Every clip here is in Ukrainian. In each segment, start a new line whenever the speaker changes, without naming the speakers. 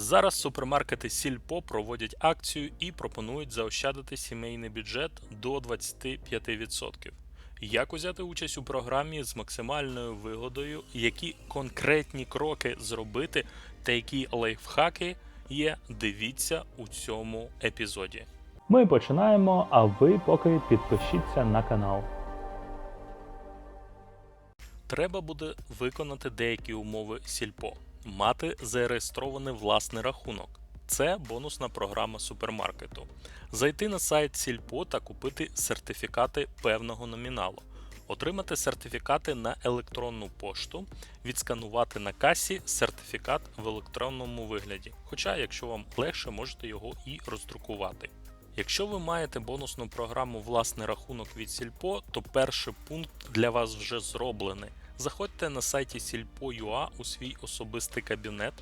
Зараз супермаркети Сільпо проводять акцію і пропонують заощадити сімейний бюджет до 25%. Як узяти участь у програмі з максимальною вигодою, які конкретні кроки зробити та які лайфхаки є, дивіться у цьому епізоді.
Ми починаємо, а ви поки підпишіться на канал.
Треба буде виконати деякі умови Сільпо, мати зареєстрований власний рахунок. Це бонусна програма супермаркету. Зайти на сайт Сільпо та купити сертифікати певного номіналу, отримати сертифікати на електронну пошту, відсканувати на касі сертифікат в електронному вигляді. Хоча, якщо вам легше, можете його і роздрукувати. Якщо ви маєте бонусну програму власний рахунок від Сільпо, то перший пункт для вас вже зроблений. Заходьте на сайті Сільпо.ua у свій особистий кабінет,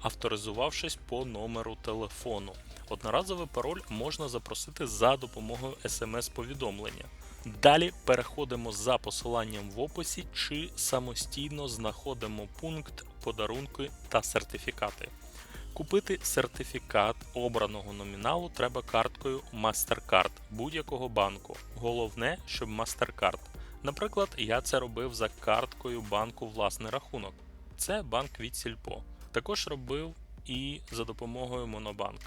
авторизувавшись по номеру телефону. Одноразовий пароль можна запросити за допомогою смс-повідомлення. Далі переходимо за посиланням в описі чи самостійно знаходимо пункт подарунки та сертифікати. Купити сертифікат обраного номіналу треба карткою MasterCard будь-якого банку. Головне, щоб MasterCard. Наприклад, я це робив за карткою банку власний рахунок. Це банк від Сільпо. Також робив і за допомогою Монобанк.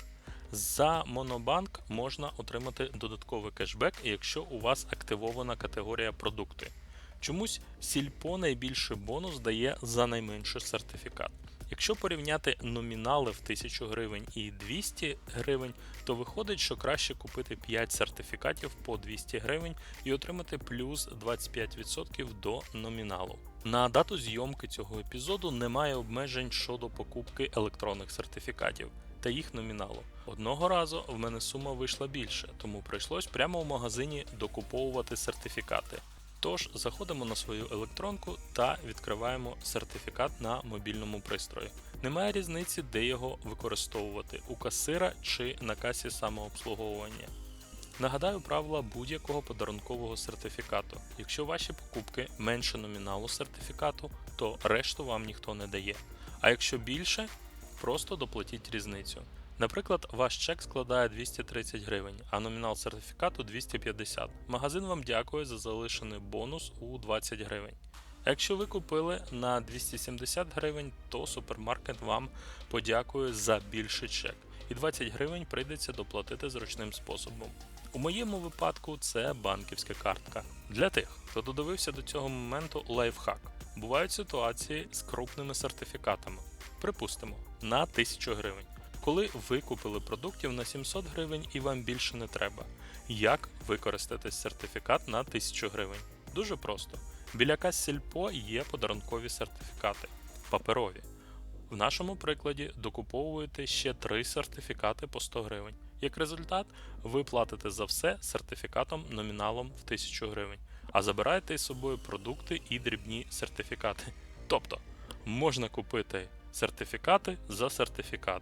За Монобанк можна отримати додатковий кешбек, якщо у вас активована категорія продукти. Чомусь Сільпо найбільший бонус дає за найменший сертифікат. Якщо порівняти номінали в 1000 гривень і 200 гривень, то виходить, що краще купити 5 сертифікатів по 200 гривень і отримати плюс 25% до номіналу. На дату зйомки цього епізоду немає обмежень щодо покупки електронних сертифікатів та їх номіналу. Одного разу в мене сума вийшла більше, тому прийшлось прямо в магазині докуповувати сертифікати. Тож заходимо на свою електронку та відкриваємо сертифікат на мобільному пристрої. Немає різниці, де його використовувати у касира чи на касі самообслуговування. Нагадаю правила будь-якого подарункового сертифікату. Якщо ваші покупки менше номіналу сертифікату, то решту вам ніхто не дає. А якщо більше, просто доплатіть різницю. Наприклад, ваш чек складає 230 гривень, а номінал сертифікату 250. Магазин вам дякує за залишений бонус у 20 гривень. Якщо ви купили на 270 гривень, то супермаркет вам подякує за більший чек. І 20 гривень прийдеться доплатити зручним способом. У моєму випадку це банківська картка. Для тих, хто додивився до цього моменту лайфхак. Бувають ситуації з крупними сертифікатами. Припустимо, на 1000 гривень. Коли ви купили продуктів на 700 гривень і вам більше не треба. Як використати сертифікат на 1000 гривень? Дуже просто. Біля кас Сільпо є подарункові сертифікати паперові. В нашому прикладі докуповуєте ще 3 сертифікати по 100 гривень. Як результат, ви платите за все сертифікатом номіналом в 1000 гривень, а забираєте із собою продукти і дрібні сертифікати. Тобто можна купити сертифікати за сертифікат.